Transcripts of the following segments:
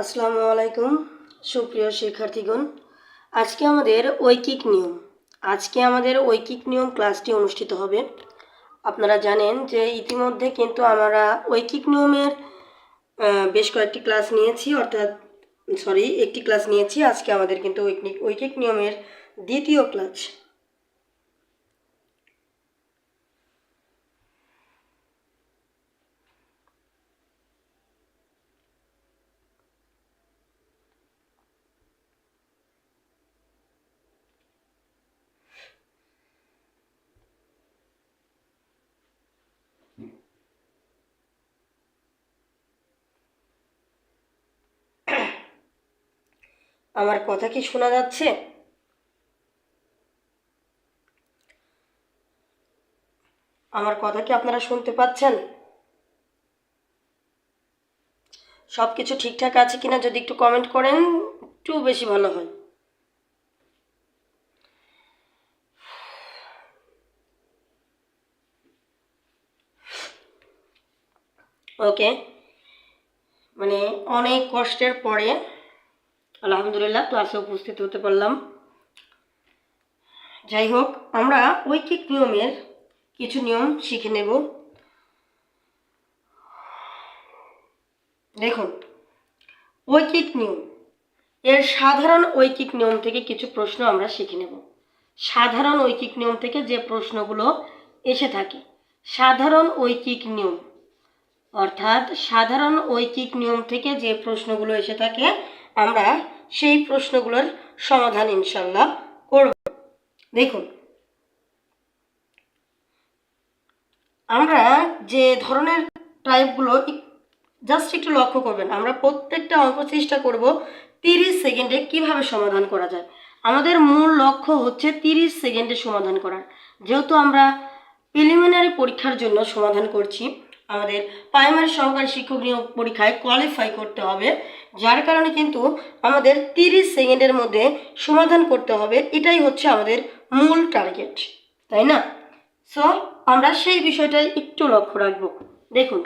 আসসালামু আলাইকুম, সুপ্রিয় শিক্ষার্থীগণ। আজকে আমাদের ঐকিক নিয়ম। আজকে আমাদের ঐকিক নিয়ম ক্লাসটি অনুষ্ঠিত হবে। আপনারা জানেন যে ইতিমধ্যে কিন্তু আমরা ঐকিক নিয়মের বেশ কয়েকটি ক্লাস নিয়েছি, অর্থাৎ, সরি, একটি ক্লাস নিয়েছি। আজকে আমাদের কিন্তু ঐকিক ঐকিক নিয়মের দ্বিতীয় ক্লাস। আমার কথা কি শোনা যাচ্ছে? আমার কথা কি আপনারা শুনতে পাচ্ছেন? সব কিছু ঠিকঠাক আছে কিনা যদি একটু কমেন্ট করেন, একটু বেশি ভালো হয়। ওকে মানে অনেক কষ্টের পরে আলহামদুলিল্লাহ, ক্লাসে উপস্থিত হতে পারলাম। যাই হোক, আমরা ঐকিক নিয়মের কিছু নিয়ম শিখে নেব। দেখুন, ঐকিক নিয়ম। এর সাধারণ ঐকিক নিয়ম থেকে কিছু প্রশ্ন আমরা শিখে নেব। সাধারণ ঐকিক নিয়ম থেকে যে প্রশ্নগুলো এসে থাকে, সাধারণ ঐকিক নিয়ম। অর্থাৎ সাধারণ ঐকিক নিয়ম থেকে যে প্রশ্নগুলো এসে থাকে আমরা সেই প্রশ্নগুলোর সমাধান ইনশাল্লাহ করব। দেখুন, আমরা যে ধরনের টাইপগুলো জাস্ট একটু লক্ষ্য করবেন, আমরা প্রত্যেকটা অঙ্ক চেষ্টা করব তিরিশ সেকেন্ডে কীভাবে সমাধান করা যায়। আমাদের মূল লক্ষ্য হচ্ছে তিরিশ সেকেন্ডে সমাধান করার। যেহেতু আমরা প্রিলিমিনারি পরীক্ষার জন্য সমাধান করছি, আমাদের প্রাইমারি সহকারী শিক্ষক নিয়োগ পরীক্ষায় কোয়ালিফাই করতে হবে। যার কারণে কিন্তু আমাদের তিরিশ সেকেন্ডের মধ্যে সমাধান করতে হবে। এটাই হচ্ছে আমাদের মূল টার্গেট তাই না? সো আমরা সেই বিষয়টাই একটু লক্ষ্য রাখব। দেখুন,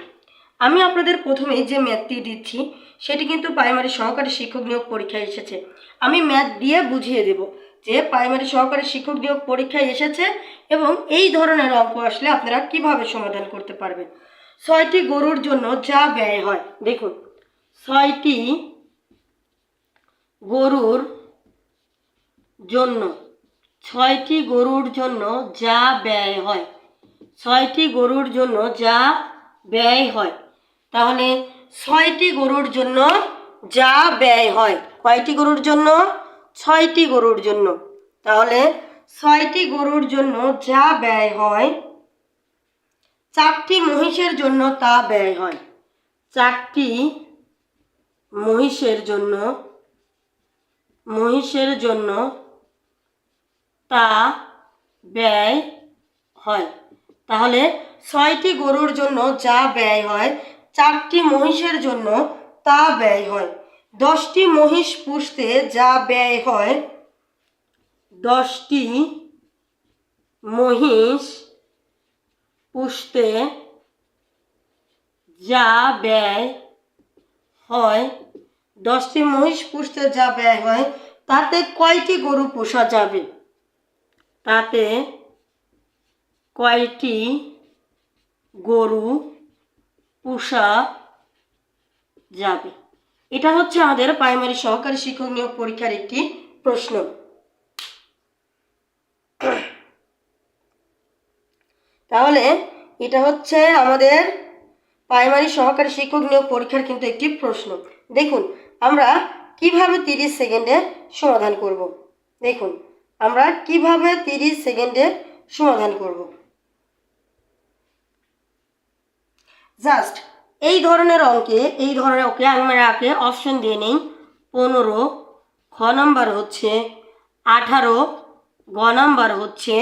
আমি আপনাদের প্রথমে যে ম্যাথটি দিচ্ছি, সেটি কিন্তু প্রাইমারি সহকারী শিক্ষক নিয়োগ পরীক্ষায় এসেছে। আমি ম্যাথ দিয়ে বুঝিয়ে দেব যে প্রাইমারি সহকারী শিক্ষক নিয়োগ পরীক্ষায় এসেছে এবং এই ধরনের অঙ্ক আসলে আপনারা কীভাবে সমাধান করতে পারবেন। ছয়টি গরুর জন্য যা ব্যয় হয়, দেখুন। ছয়টি গরুর জন্য, ছয়টি গরুর জন্য যা ব্যয় হয়। ছয়টি গরুর জন্য যা ব্যয় হয়। তাহলে ছয়টি গরুর জন্য যা ব্যয় হয়, কয়টি গরুর জন্য? ছয়টি গরুর জন্য। তাহলে ছয়টি গরুর জন্য যা ব্যয় হয়, চারটি মহিষের জন্য তা ব্যয় হয়। চারটি মহিষের জন্য মহিষের জন্য তা ব্যয় হয়। তাহলে ছয়টি গরুর জন্য যা ব্যয় হয়, চারটি মহিষের জন্য তা ব্যয় হয়। দশটি মহিষ পুষতে যা ব্যয় হয়, দশটি মহিষ পুষতে যা ব্যয় হয় দশটি মহিষ পুষতে যা ব্যয় হয় তাতে কয়টি গরু পোষা যাবে? তাতে কয়টি গরু পোষা যাবে? এটা হচ্ছে আমাদের প্রাইমারি সহকারী শিক্ষক নিয়োগ পরীক্ষার একটি প্রশ্ন। তাহলে এটা হচ্ছে আমাদের প্রাইমারি সহকারী শিক্ষক নিয়োগ পরীক্ষার কিন্তু একটি প্রশ্ন। দেখুন আমরা কীভাবে তিরিশ সেকেন্ডে সমাধান করব? দেখুন, আমরা কীভাবে তিরিশ সেকেন্ডে সমাধান করব? জাস্ট এই ধরনের অঙ্কে, এই ধরনের ওকে আমরা আগে অপশন দিয়ে নিই। পনেরো, খ নাম্বার হচ্ছে আঠারো, গ নাম্বার হচ্ছে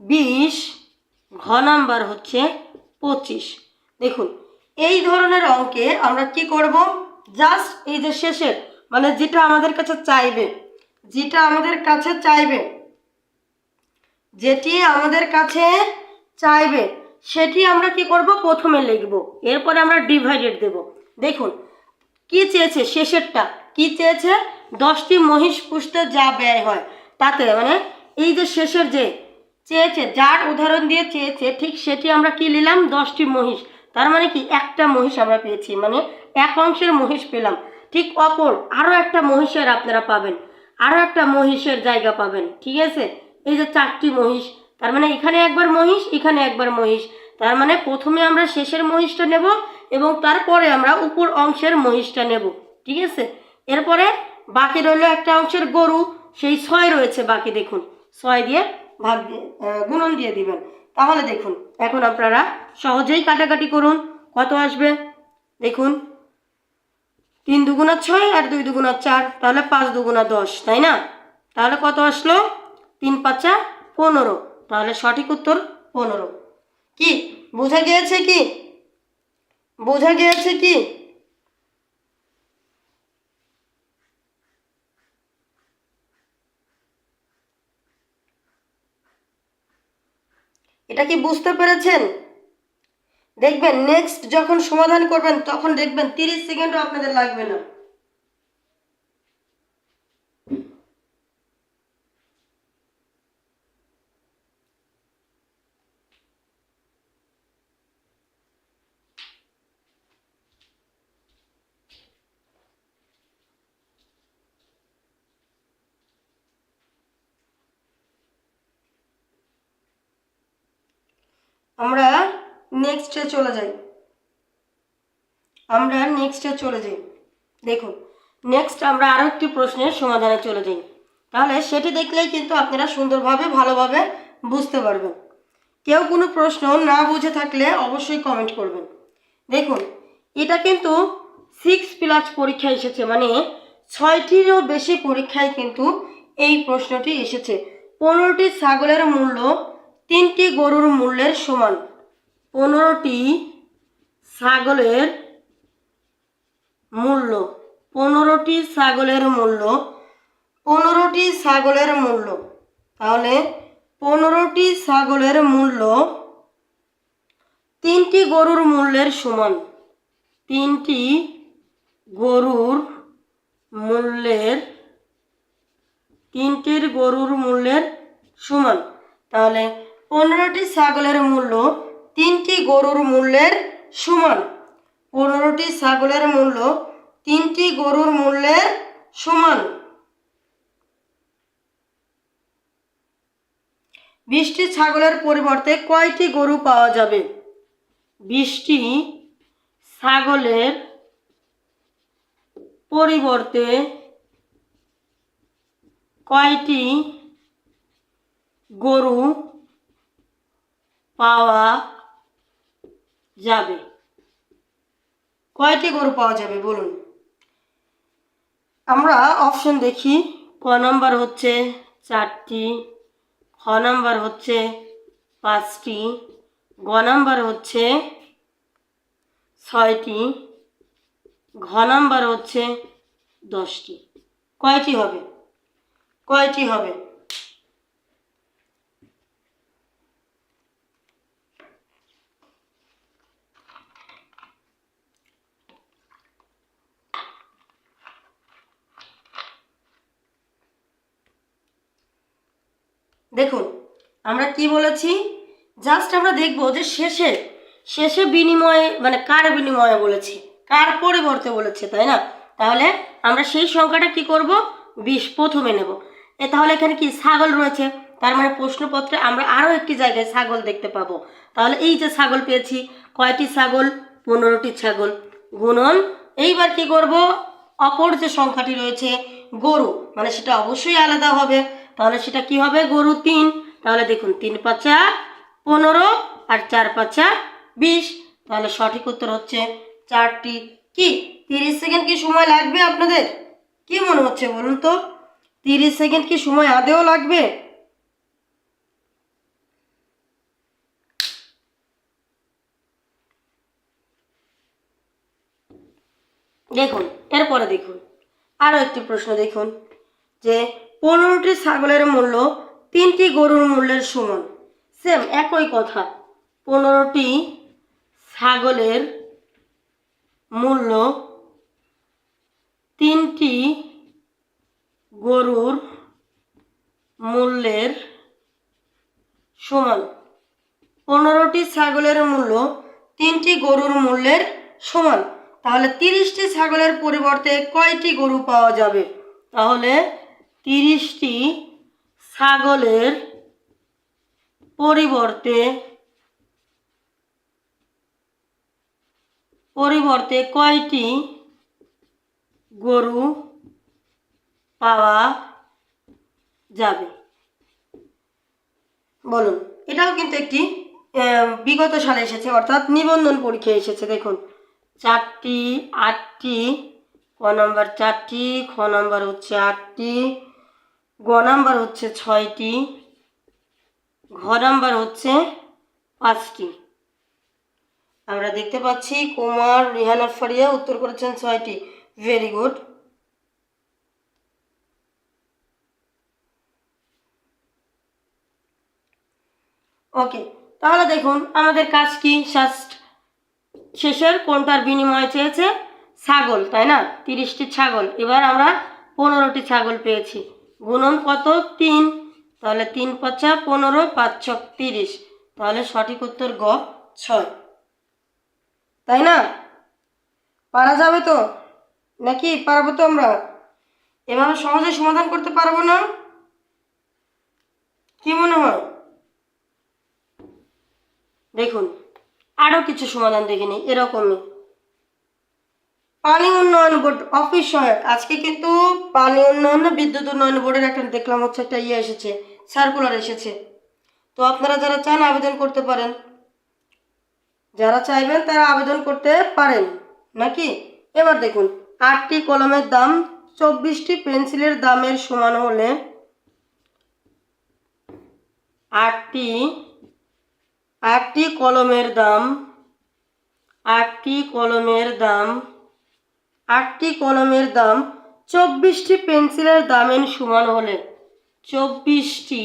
বিশ, ঘ নাম্বার হচ্ছে পঁচিশ। দেখুন, এই ধরনের অঙ্কে আমরা কি করব? জাস্ট এই যে শেষের মানে যেটা আমাদের কাছে চাইবে, যেটা আমাদের কাছে চাইবে, যেটি আমাদের কাছে চাইবে, সেটি আমরা কি করব? প্রথমে লিখব। এরপরে আমরা ডিভাইডেড দেব। দেখুন, কি চেয়েছে শেষেরটা? কি চেয়েছে? দশটি মহিষ পুষতে যা ব্যয় হয়, তাতে মানে এই যে শেষের যে চেয়েছে, যার উদাহরণ দিয়ে চেয়েছে, ঠিক সেটি আমরা কি নিলাম? দশটি মহিষ। তার মানে কি? একটা মহিষ আমরা পেয়েছি মানে এক অংশের মহিষ পেলাম। ঠিক অপর আরও একটা মহিষের আপনারা পাবেন। আরও একটা মহিষের জায়গা পাবেন, ঠিক আছে? এই যে চারটি মহিষ, তার মানে এখানে একবার মহিষ, এখানে একবার মহিষ। তার মানে প্রথমে আমরা শেষের মহিষটা নেব এবং তারপরে আমরা উপর অংশের মহিষটা নেব, ঠিক আছে? এরপরে বাকি রইল একটা অংশের গরু, সেই ছয় রয়েছে বাকি, দেখুন। ছয় দিয়ে ভাগ দিয়ে গুণন দিয়ে দিবেন। তাহলে দেখুন, এখন আপনারা সহজেই কাটাকাটি করুন। কত আসবে? দেখুন তিন দুগুণা ছয় আর দুই দুগুণা চার, তাহলে পাঁচ দুগুণা দশ, তাই না? তাহলে কত আসলো? তিন পাঁচা পনেরো, তাহলে সঠিক উত্তর পনেরো। কি? বোঝা গিয়েছে কি? বোঝা গিয়েছে কি? এটা কি বুঝতে পেরেছেন? দেখবেন নেক্সট যখন সমাধান করবেন তখন দেখবেন তিরিশ সেকেন্ডও আপনাদের লাগবে না। আমরা নেক্সটে চলে যাই। আমরা নেক্সটে চলে যাই। দেখুন নেক্সট আমরা আরও একটি প্রশ্নের সমাধানে চলে যাই। তাহলে সেটি দেখলেই কিন্তু আপনারা সুন্দরভাবে, ভালোভাবে বুঝতে পারবেন। কেউ কোনো প্রশ্ন না বুঝে থাকলে অবশ্যই কমেন্ট করবেন। দেখুন, এটা কিন্তু সিক্স প্লাস পরীক্ষা এসেছে মানে ছয়টিরও বেশি পরীক্ষায় কিন্তু এই প্রশ্নটি এসেছে। পনেরোটি ছাগলের মূল্য, তিনটি গরুর মূল্যের সমান। পনেরোটি ছাগলের মূল্য। পনেরোটি ছাগলের মূল্য। পনেরোটি ছাগলের মূল্য। তাহলে পনেরোটি ছাগলের মূল্য তিনটি গরুর মূল্যের সমান। তিনটি গরুর মূল্যের, তিনটির গরুর মূল্যের সমান। তাহলে পনেরোটি ছাগলের মূল্য তিনটি গরুর মূল্যের সমান। পনেরোটি ছাগলের মূল্য তিনটি গরুর মূল্যের সমান। বিশটি ছাগলের পরিবর্তে কয়টি গরু পাওয়া যাবে? বিশটি ছাগলের পরিবর্তে কয়টি গরু পাওয়া যাবে। কয়টি গরু পাওয়া যাবে বলুন? আমরা অপশন দেখি। ক নাম্বার হচ্ছে চারটি খ নাম্বার হচ্ছে পাঁচটি গ নাম্বার হচ্ছে ছয়টি ঘ নাম্বার হচ্ছে দশটি। কয়টি হবে? কয়টি হবে? দেখুন, আমরা কি বলেছি? জাস্ট আমরা দেখব যে শেষে শেষে বিনিময়ে মানে কার বিনিময়ে বলেছি? কার পরিবর্তে বলেছে, তাই না? তাহলে আমরা সেই সংখ্যাটা কি করব? বিশ, প্রথমে নেব। এ তাহলে এখানে কি ছাগল রয়েছে? তার মানে প্রশ্নপত্রে আমরা আরও একটি জায়গায় ছাগল দেখতে পাবো। তাহলে এই যে ছাগল পেয়েছি, কয়টি ছাগল? পনেরোটি ছাগল। গুণন, এইবার কি করব? অপর যে সংখ্যাটি রয়েছে, গরু। মানে সেটা অবশ্যই আলাদা হবে। তাহলে সেটা কি হবে? গরু তিন। তাহলে দেখুন, তিন পাঁচা পনেরো আর চার পাঁচা বিশ। তাহলে সঠিক উত্তর হচ্ছে চারটি। কি? তিরিশ সেকেন্ড কি সময় লাগবে আপনাদের? কি মনে হচ্ছে বলুন তো? তিরিশ সেকেন্ড কি সময় আদেও লাগবে? দেখুন, এরপরে দেখুন। আরও একটি প্রশ্ন দেখুন, যে পনেরোটি ছাগলের মূল্য, তিনটি গরুর মূল্যের সমান। সেম একই কথা। পনেরোটি ছাগলের মূল্য, তিনটি গরুর মূল্যের সমান। পনেরোটি ছাগলের মূল্য, তিনটি গরুর মূল্যের সমান। তাহলে তিরিশটি ছাগলের পরিবর্তে কয়টি গরু পাওয়া যাবে? তাহলে তিরিশটি ছাগলের পরিবর্তে পরিবর্তে কয়টি গরু পাওয়া যাবে? বলুন। এটাও কিন্তু একটি বিগত সালে এসেছে, অর্থাৎ নিবন্ধন পরীক্ষায় এসেছে, দেখুন। চারটি, আটটি, ক নাম্বার চারটি, খ নম্বর হচ্ছে আটটি গ নাম্বার হচ্ছে ছয়টি, ঘ নাম্বার হচ্ছে পাঁচটি। আমরা দেখতে পাচ্ছি কুমার, রিহানা, ফারিয়া উত্তর করেছেন ছয়টি। ভেরি গুড ওকে তাহলে দেখুন আমাদের কাজ কি? শাস্ট শেষের কোনটার বিনিময়ে চেয়েছে? ছাগল, তাই না? তিরিশটি ছাগল। এবার আমরা পনেরোটি ছাগল পেয়েছি। গুণন কত? তিন। তাহলে তিন পাঁচা পনেরো, পাঁচ ছক তিরিশ। তাহলে সঠিক উত্তর গ, ছয়। তাই না? পারা যাবে তো? নাকি পারব তো আমরা? এভাবে সহজে সমাধান করতে পারব না? কি মনে হয়? দেখুন আরও কিছু সমাধান দেখে নিই, এরকমই। পানি উন্নয়ন বোর্ড অফিস সহায়ক। আজকে কিন্তু পানি উন্নয়ন, বিদ্যুৎ উন্নয়ন বোর্ডের একটা দেখলাম হচ্ছে একটা ইয়ে এসেছে সার্কুলার এসেছে। তো আপনারা যারা চান আবেদন করতে পারেন। যারা চাইবেন তারা আবেদন করতে পারেন, নাকি? এবার দেখুন, আটটি কলমের দাম, চব্বিশটি পেন্সিলের দামের সমান হলে আটটি আটটি কলমের দাম, আটটি কলমের দাম আটটি কলমের দাম চব্বিশটি পেন্সিলের দামের সমান হলে চব্বিশটি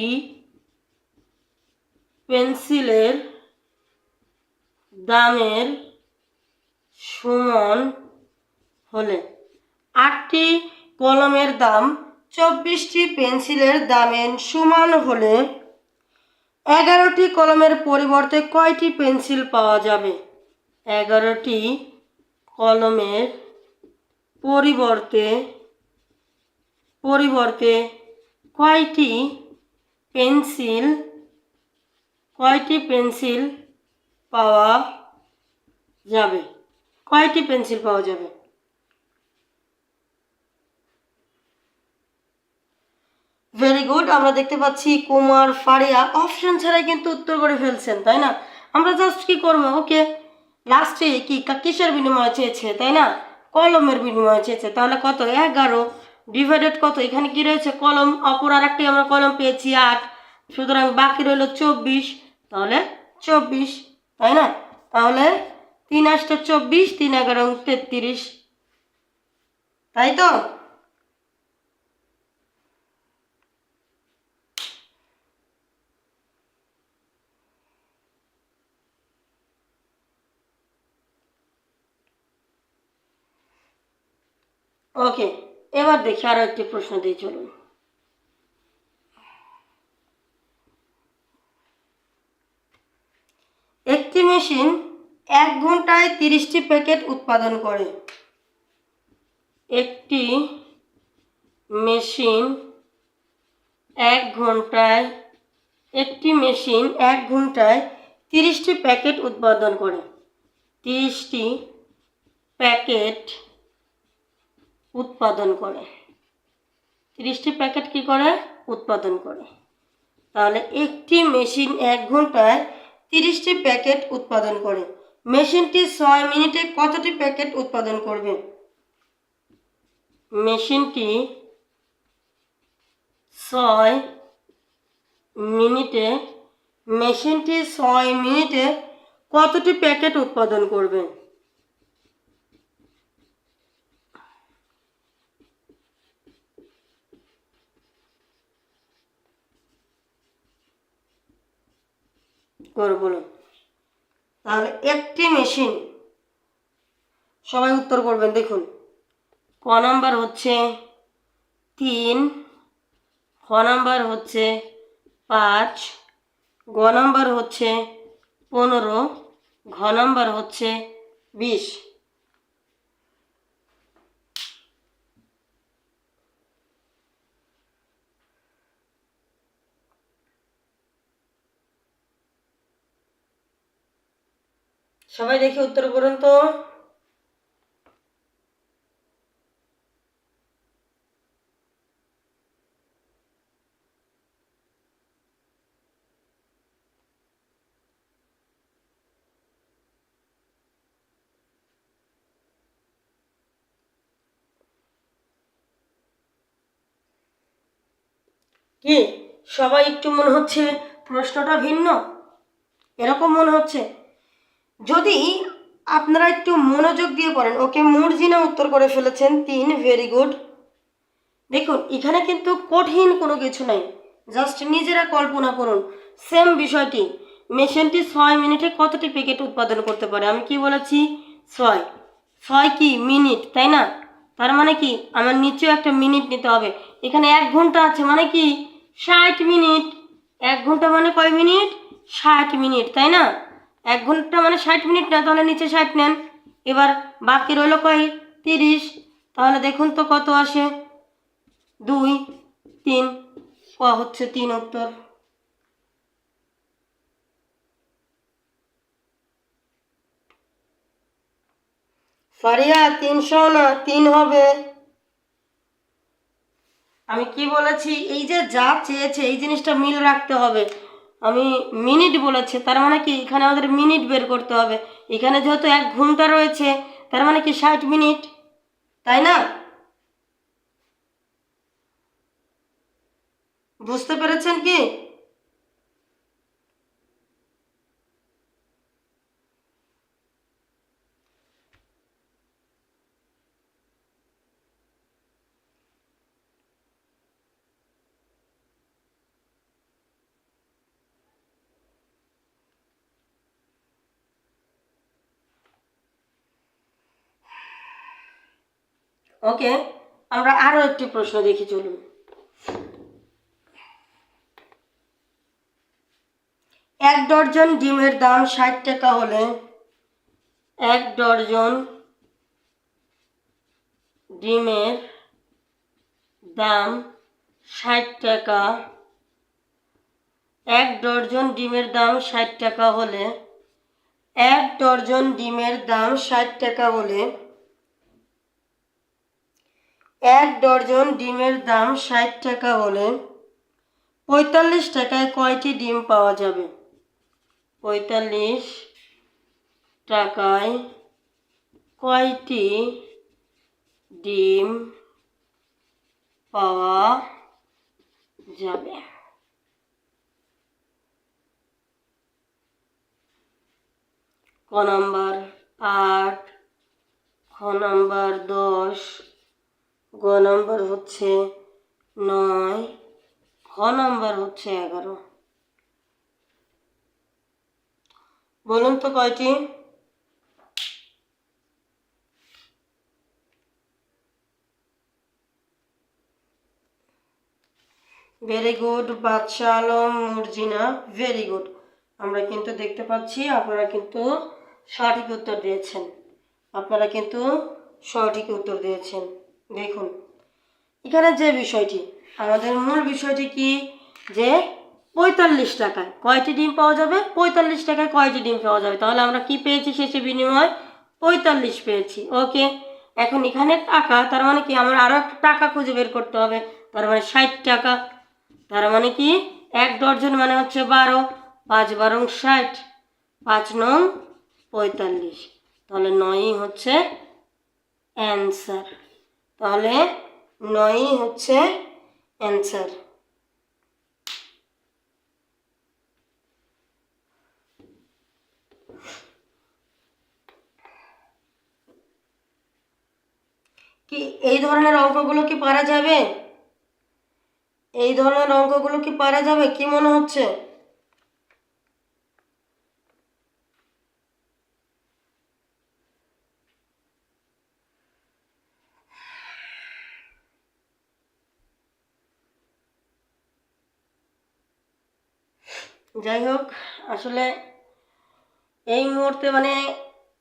পেন্সিলের দামের সমান হলে আটটি কলমের দাম চব্বিশটি পেন্সিলের দামের সমান হলে এগারোটি কলমের পরিবর্তে কয়টি পেন্সিল পাওয়া যাবে? এগারোটি কলমের পরিবর্তে পরিবর্তে কয়টি পেন্সিল কয়টি পেন্সিল পাওয়া যাবে? কয়টি পেন্সিল পাওয়া যাবে? ভেরি গুড আমরা দেখতে পাচ্ছি কুমার ফারিয়া। অপশন ছাড়াই কিন্তু উত্তর করে ফেলছেন, তাই না? আমরা জাস্ট কি করব? ওকে লাস্টে কি কিসের বিনিময়ে চেয়েছে, তাই না? কলমের বিনিময় চেয়েছে। তাহলে কত? এগারো। ডিভাইডেড কত? এখানে কি রয়েছে? কলম অপর আর একটি আমরা কলম পেয়েছি আট। সুতরাং বাকি রইল চব্বিশ। তাহলে চব্বিশ। তাই না? তাহলে তিন আটটা চব্বিশ, তিন এগারো তেত্রিশ। তাই তো? ওকে, এবার দেখি আরও একটি প্রশ্ন দিয়ে চলুন। একটি মেশিন এক ঘন্টায় তিরিশটি প্যাকেট উৎপাদন করে। একটি মেশিন এক ঘন্টায়, একটি মেশিন এক ঘন্টায় তিরিশটি প্যাকেট উৎপাদন করে। তিরিশটি প্যাকেট উৎপাদন করে। তিরিশটি প্যাকেট কি করে? উৎপাদন করে। তাহলে একটি মেশিন এক ঘন্টায় তিরিশটি প্যাকেট উৎপাদন করে। মেশিনটি ছয় মিনিটে কতটি প্যাকেট উৎপাদন করবে? মেশিনটি ছয় মিনিটে, মেশিনটি ছয় মিনিটে কতটি প্যাকেট উৎপাদন করবে? করে বলুন। তাহলে একটি মেশিন। সবাই উত্তর করবেন, দেখুন। ক নাম্বার হচ্ছে তিন, খ নাম্বার হচ্ছে পাঁচ, গ নাম্বার হচ্ছে পনেরো, ঘ নাম্বার হচ্ছে বিশ। সবাই দেখি উত্তর করুন তো। কি? সবাই একটু মনে হচ্ছে প্রশ্নটা ভিন্ন? এরকম মনে হচ্ছে? যদি আপনারা একটু মনোযোগ দিয়ে পড়েন, ওকে মুরজিনা উত্তর করে ফেলেছেন, তিন ভেরি গুড দেখুন, এখানে কিন্তু কঠিন কোনো কিছু নাই। জাস্ট নিজেরা কল্পনা করুন। সেম বিষয়টি, মেশিনটি ছয় মিনিটে কতটি প্যাকেট উৎপাদন করতে পারে? আমি কি বলেছি? ছয়। ছয় কি? মিনিট, তাই না? তার মানে কি? আমার নিচেও একটা মিনিট নিতে হবে। এখানে এক ঘণ্টা আছে মানে কি? ষাট মিনিট। এক ঘণ্টা মানে কয় মিনিট? ষাট মিনিট, তাই না? এক ঘণ্টা মানে ষাট মিনিট না, তাহলে নিচে ষাট নেন। এবার বাকি রইল কয়? তিরিশ। তাহলে দেখুন তো কত আসে। দুই, তিন। ক হচ্ছে তিন উত্তর। ফারিয়া, তিনশো না, তিন হবে। আমি কি বলেছি? এই যে যা চেয়েছে, এই জিনিসটা মিল রাখতে হবে। আমি মিনিট বলেছি, তার মানে কি এখানে আমাদের মিনিট বের করতে হবে। এখানে যেহেতু এক ঘণ্টা রয়েছে, তার মানে কি ষাট মিনিট? তাই না? বুঝতে পেরেছেন কি? ওকে আমরা আরও একটি প্রশ্ন দেখি, চলুন। এক ডর্জন ডিমের দাম ষাট টাকা হলে এক ডর্জন ডিমের দাম ষাট টাকা, এক ডর্জন ডিমের দাম ষাট টাকা হলে, এক ডর্জন ডিমের দাম ষাট টাকা হলে এক ডজন ডিমের দাম ষাট টাকা হলে পঁয়তাল্লিশ টাকায় কয়টি ডিম পাওয়া যাবে? পঁয়তাল্লিশ টাকায় কয়টি ডিম পাওয়া যাবে? ক নাম্বার? আট। খ নাম্বার? দশ। গ নম্বর হচ্ছে নয় খ নম্বর হচ্ছে এগারো। বলুন তো কয়টি? ভেরি গুড বাদশাহ আলম, মুরজিনা ভেরি গুড আমরা কিন্তু দেখতে পাচ্ছি, আপনারা কিন্তু সঠিক উত্তর দিয়েছেন। আপনারা কিন্তু সঠিক উত্তর দিয়েছেন। দেখুন, এখানে যে বিষয়টি, আমাদের মূল বিষয়টি কি? যে পঁয়তাল্লিশ টাকায় কয়টি ডিম পাওয়া যাবে? পঁয়তাল্লিশ টাকায় কয়টি ডিম পাওয়া যাবে? তাহলে আমরা কি পেয়েছি শেষে বিনিময়? পঁয়তাল্লিশ পেয়েছি। ওকে, এখন এখানে টাকা, তার মানে কি আমার আরও একটা টাকা খুঁজে বের করতে হবে। তার মানে ষাট টাকা। তার মানে কি? এক ডর্জন মানে হচ্ছে বারো। পাঁচ বারো ষাট। পাঁচ নং পঁয়তাল্লিশ। তাহলে নয়ই হচ্ছে অ্যান্সার। তাহলে নয়ই হচ্ছে অ্যান্সার কি, এই ধরনের অঙ্কগুলো কি পারা যাবে? এই ধরনের অঙ্কগুলো কি পারা যাবে? কি মনে হচ্ছে? যাই হোক আসলে এই মুহূর্তে মানে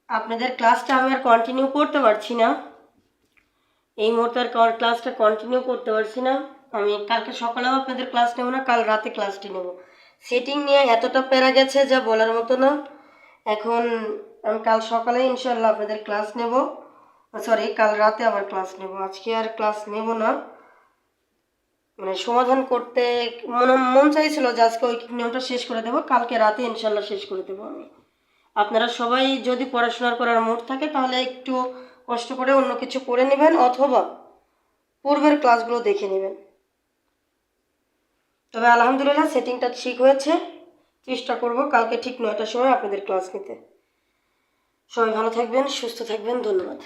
আপনাদের ক্লাসটা আমি আর কন্টিনিউ করতে পারছি না। এই মুহূর্তে আর ক্লাসটা কন্টিনিউ করতে পারছি না। আমি কালকে সকালেও আপনাদের ক্লাস নেব না, কাল রাতে ক্লাসটি নেব। সেটিং নিয়ে এতটা প্যারা গেছে যা বলার মতো না। এখন আমি কাল সকালে ইনশাল্লাহ আপনাদের ক্লাস নেব। সরি কাল রাতে আবার ক্লাস নেব। আজকে আর ক্লাস নেব না। মানে সমাধান করতে মনে, মন চাইছিল যে আজকে ওই নিয়মটা শেষ করে দেবো, কালকে রাতে ইনশাল্লাহ শেষ করে দেবো আমি। আপনারা সবাই যদি পড়াশোনার করার মুড থাকে, তাহলে একটু কষ্ট করে অন্য কিছু করে নেবেন, অথবা পূর্বের ক্লাসগুলো দেখে নেবেন। তবে আলহামদুলিল্লাহ সেটিংটা ঠিক হয়েছে। চেষ্টা করব কালকে ঠিক নয়টার সময় আপনাদের ক্লাস নিতে। সবাই ভালো থাকবেন, সুস্থ থাকবেন, ধন্যবাদ।